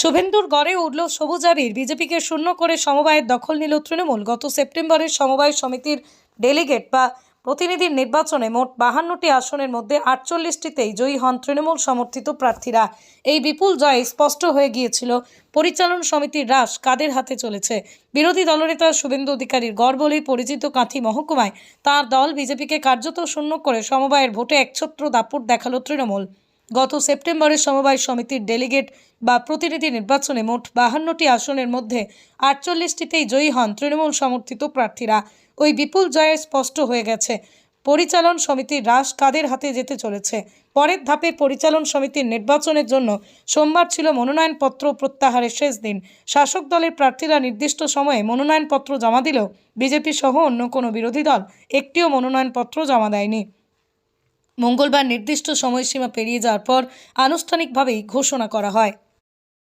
শুভেন্দুর গড়ে উঠল সবুজাবির বিজেপিকে শূন্য করে সমবায়ের দখল নিল তৃণমূল। গত সেপ্টেম্বরের সমবায় সমিতির ডেলিগেট বা প্রতিনিধির নির্বাচনে মোট বাহান্নটি আসনের মধ্যে আটচল্লিশটিতেই জয়ী হন তৃণমূল সমর্থিত প্রার্থীরা। এই বিপুল জয়ে স্পষ্ট হয়ে গিয়েছিল। পরিচালন সমিতির হ্রাস কাদের হাতে চলেছে? বিরোধী দলনেতা শুভেন্দু অধিকারীর গড় বলেই পরিচিত কাঁথি মহকুমায়। তার দল বিজেপিকে কার্যত শূন্য করে সমবায়ের ভোটে একছত্র দাপট দেখাল তৃণমূল। গত সেপ্টেম্বরে সমবায় সমিতির ডেলিগেট বা প্রতিনিধি নির্বাচনে মোট বাহান্নটি আসনের মধ্যে আটচল্লিশটিতেই জয়ী হন তৃণমূল সমর্থিত প্রার্থীরা। ওই বিপুল জয়ে স্পষ্ট হয়ে গেছে, পরিচালন সমিতির হ্রাস কাদের হাতে যেতে চলেছে? পরের ধাপে পরিচালন সমিতির নির্বাচনের জন্য সোমবার ছিল মনোনয়নপত্র প্রত্যাহারের শেষ দিন। শাসক দলের প্রার্থীরা নির্দিষ্ট সময়ে মনোনয়নপত্র জমা দিলেও বিজেপি সহ অন্য কোনো বিরোধী দল একটিও মনোনয়নপত্র জমা দেয়নি। মঙ্গলবার নির্দিষ্ট সময়সীমা পেরিয়ে যাওয়ার পর আনুষ্ঠানিকভাবেই ঘোষণা করা হয়।